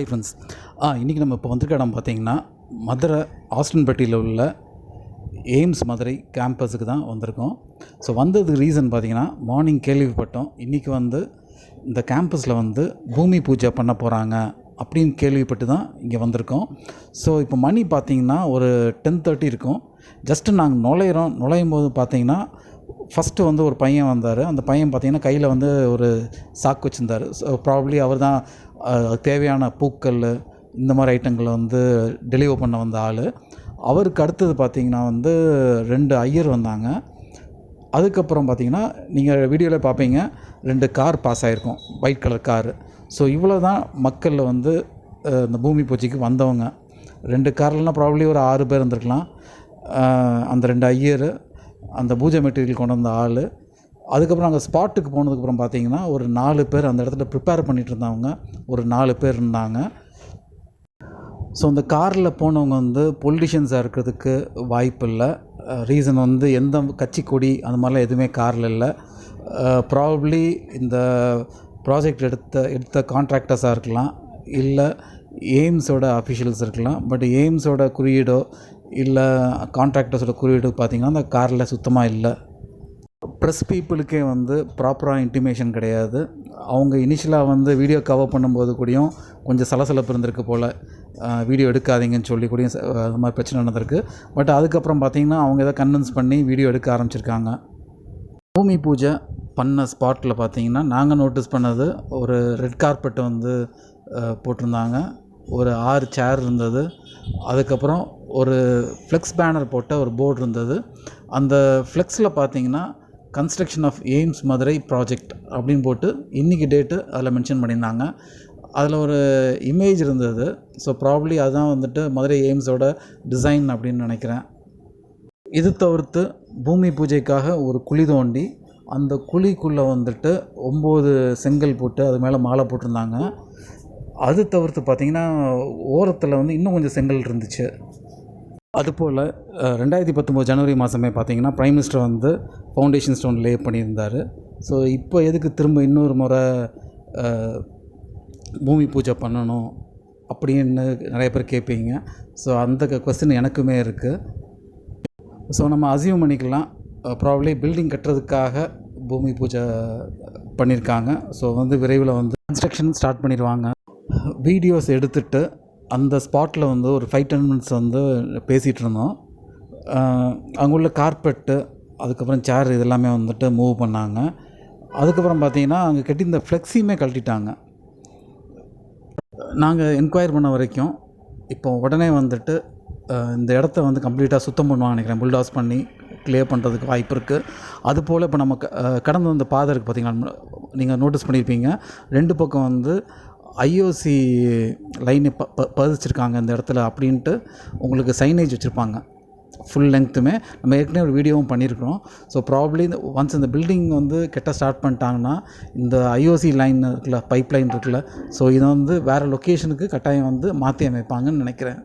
Hi friends ஆ இன்றைக்கி நம்ம இப்போ வந்திருக்க இடம் பார்த்தீங்கன்னா மதுரை ஆஸ்டன்பட்டியில் உள்ள எய்ம்ஸ் மதுரை கேம்பஸுக்கு தான் வந்திருக்கோம். ஸோ வந்ததுக்கு ரீசன் பார்த்தீங்கன்னா மார்னிங் கேள்விப்பட்டோம். இன்றைக்கி வந்து இந்த கேம்பஸில் வந்து பூமி பூஜை பண்ண போகிறாங்க அப்படின்னு கேள்விப்பட்டு தான் இங்கே வந்திருக்கோம். ஸோ இப்போ மணி பார்த்தீங்கன்னா ஒரு டென் தேர்ட்டி இருக்கும். ஜஸ்ட்டு நாங்கள் நுழையிறோம். நுழையும் போது பார்த்திங்கன்னா ஃபஸ்ட்டு வந்து ஒரு பையன் வந்தார். அந்த பையன் பார்த்தீங்கன்னா கையில் வந்து ஒரு சாக்கு வச்சுருந்தார். ஸோ ப்ராப்ளி அவர் தான் தேவையான பூக்கள் இந்த மாதிரி ஐட்டங்களை வந்து டெலிவர் பண்ண வந்த ஆள். அவருக்கு அடுத்தது பார்த்தீங்கன்னா வந்து ரெண்டு ஐயர் வந்தாங்க. அதுக்கப்புறம் பார்த்தீங்கன்னா நீங்கள் வீடியோவில் பார்ப்பீங்க ரெண்டு கார் பாஸ் ஆகிருக்கும் ஒயிட் கலர் கார் ஸோ இவ்வளோ தான் மக்களில் வந்து இந்த பூமி பூஜைக்கு வந்தவங்க. ரெண்டு கார்லலாம் ப்ராப்ளி ஒரு ஆறு பேர் இருந்திருக்கலாம். அந்த ரெண்டு ஐயர் அந்த பூஜை மெட்டீரியல் கொண்டு வந்த ஆள். அதுக்கப்புறம் அங்கே ஸ்பாட்டுக்கு போனதுக்கப்புறம் பார்த்தீங்கன்னா ஒரு நாலு பேர் அந்த இடத்துல ப்ரிப்பேர் பண்ணிகிட்டு இருந்தவங்க ஒரு நாலு பேர் இருந்தாங்க. ஸோ இந்த காரில் போனவங்க வந்து பொலிட்டிஷியன்ஸாக இருக்கிறதுக்கு வாய்ப்பு இல்லை. ரீசன் வந்து எந்த கட்சி கொடி அந்த மாதிரிலாம் எதுவுமே காரில் இல்லை. ப்ராபப்ளி இந்த ப்ராஜெக்ட் எடுத்த எடுத்த கான்ட்ராக்டர்ஸாக இருக்கலாம். இல்லை எய்ம்ஸோட அஃபிஷியல்ஸ் இருக்கலாம். பட் எய்ம்ஸோட குறியீடோ இல்லை கான்ட்ராக்டர்ஸோட குறியீடு பார்த்திங்கன்னா அந்த காரில் சுத்தமாக இல்லை. ப்ரெஸ் பீப்புளுக்கே வந்து ப்ராப்பராக இன்டிமேஷன் கிடையாது. அவங்க இனிஷியலாக வந்து வீடியோ கவர் பண்ணும்போது கூடயும் கொஞ்சம் சலசலப்பு இருந்திருக்கு போல். வீடியோ எடுக்காதீங்கன்னு சொல்லி கூடயும் ச- அது மாதிரி பிரச்சனை நடந்திருக்கு. பட் அதுக்கப்புறம் பார்த்திங்கன்னா அவங்க எதை கன்வின்ஸ் பண்ணி வீடியோ எடுக்க ஆரம்பிச்சிருக்காங்க. பூமி பூஜை பண்ண ஸ்பாட்டில் பார்த்தீங்கன்னா நாங்கள் நோட்டீஸ் பண்ணது ஒரு ரெட் கார்பெட் வந்து போட்டிருந்தாங்க. ஒரு ஆறு சேர் இருந்தது. அதுக்கப்புறம் ஒரு ஃப்ளெக்ஸ் பேனர் போட்ட ஒரு போர்டு இருந்தது. அந்த ஃப்ளெக்ஸில் பார்த்தீங்கன்னா construction of AIIMS Madurai project அப்படின்னு போட்டு இன்றைக்கி டேட்டு அதில் மென்ஷன் பண்ணியிருந்தாங்க. அதில் ஒரு இமேஜ் இருந்தது. ஸோ ப்ராப்ளி அதுதான் வந்துட்டு மதுரை எய்ம்ஸோட டிசைன் அப்படின்னு நினைக்கிறேன். இது தவிர்த்து பூமி பூஜைக்காக ஒரு குழி தோண்டி அந்த குழிக்குள்ளே வந்துட்டு ஒம்பது செங்கல் போட்டு அது மேலே மாலை போட்டிருந்தாங்க. அது தவிர்த்து பார்த்திங்கன்னா ஓரத்தில் வந்து இன்னும் கொஞ்சம் செங்கல் இருந்துச்சு. அதுபோல் ரெண்டாயிரத்தி பத்தொம்போது ஜனவரி மாதமே பார்த்தீங்கன்னா ப்ரைம் மினிஸ்டர் வந்து ஃபவுண்டேஷன் ஸ்டோன் லே பண்ணியிருந்தார். ஸோ இப்போ எதுக்கு திரும்ப இன்னொரு முறை பூமி பூஜை பண்ணணும் அப்படின்னு நிறைய பேர் கேட்பீங்க. ஸோ அந்த கொஸ்டின் எனக்குமே இருக்குது ஸோ நம்ம அசியூம் பண்ணிக்கலாம். ப்ராப்ளி பில்டிங் கட்டுறதுக்காக பூமி பூஜை பண்ணியிருக்காங்க ஸோ வந்து விரைவில் வந்து கன்ஸ்ட்ரக்ஷன் ஸ்டார்ட் பண்ணிடுவாங்க. வீடியோஸ் எடுத்துட்டு அந்த ஸ்பாட்டில் வந்து ஒரு ஃபைவ் டென் மினிட்ஸ் வந்து பேசிகிட்டு இருந்தோம். அங்கே உள்ள கார்பெட்டு அதுக்கப்புறம் சேர் இதெல்லாமே வந்துட்டு மூவ் பண்ணாங்க. அதுக்கப்புறம் பார்த்தீங்கன்னா அங்கே கட்டி இந்த ஃப்ளெக்ஸியுமே கழட்டிட்டாங்க. நாங்கள் என்கொயர் பண்ண வரைக்கும் இப்போ உடனே வந்துட்டு இந்த இடத்த வந்து கம்ப்ளீட்டாக சுத்தம் பண்ணுவாங்க நினைக்கிறேன். புல்டாஸ் பண்ணி கிளியர் பண்ணுறதுக்கு வாய்ப்பு இருக்குது அதுபோல் இப்போ நம்ம க- கடந்து வந்த பாதை இருக்குது பார்த்தீங்கன்னா நீங்கள் நோட்டீஸ் பண்ணியிருப்பீங்க ரெண்டு பக்கம் வந்து ஐஓசி லைனை ப ப பதிச்சிருக்காங்க இந்த இடத்துல அப்படின்ட்டு உங்களுக்கு சைனேஜ் வச்சுருப்பாங்க. ஃபுல் லென்த்துமே நம்ம ஏற்கனவே ஒரு வீடியோவும் பண்ணியிருக்கிறோம். ஸோ ப்ராப்ளி இந்த ஒன்ஸ் இந்த பில்டிங் வந்து கெட்ட ஸ்டார்ட் பண்ணிட்டாங்கன்னா இந்த ஐஓசி லைன் இருக்குல்ல பைப் லைன் இருக்குல்ல ஸோ இதை வந்து வேறு லொக்கேஷனுக்கு கட்டாயம் வந்து மாற்றி அமைப்பாங்கன்னு நினைக்கிறேன்.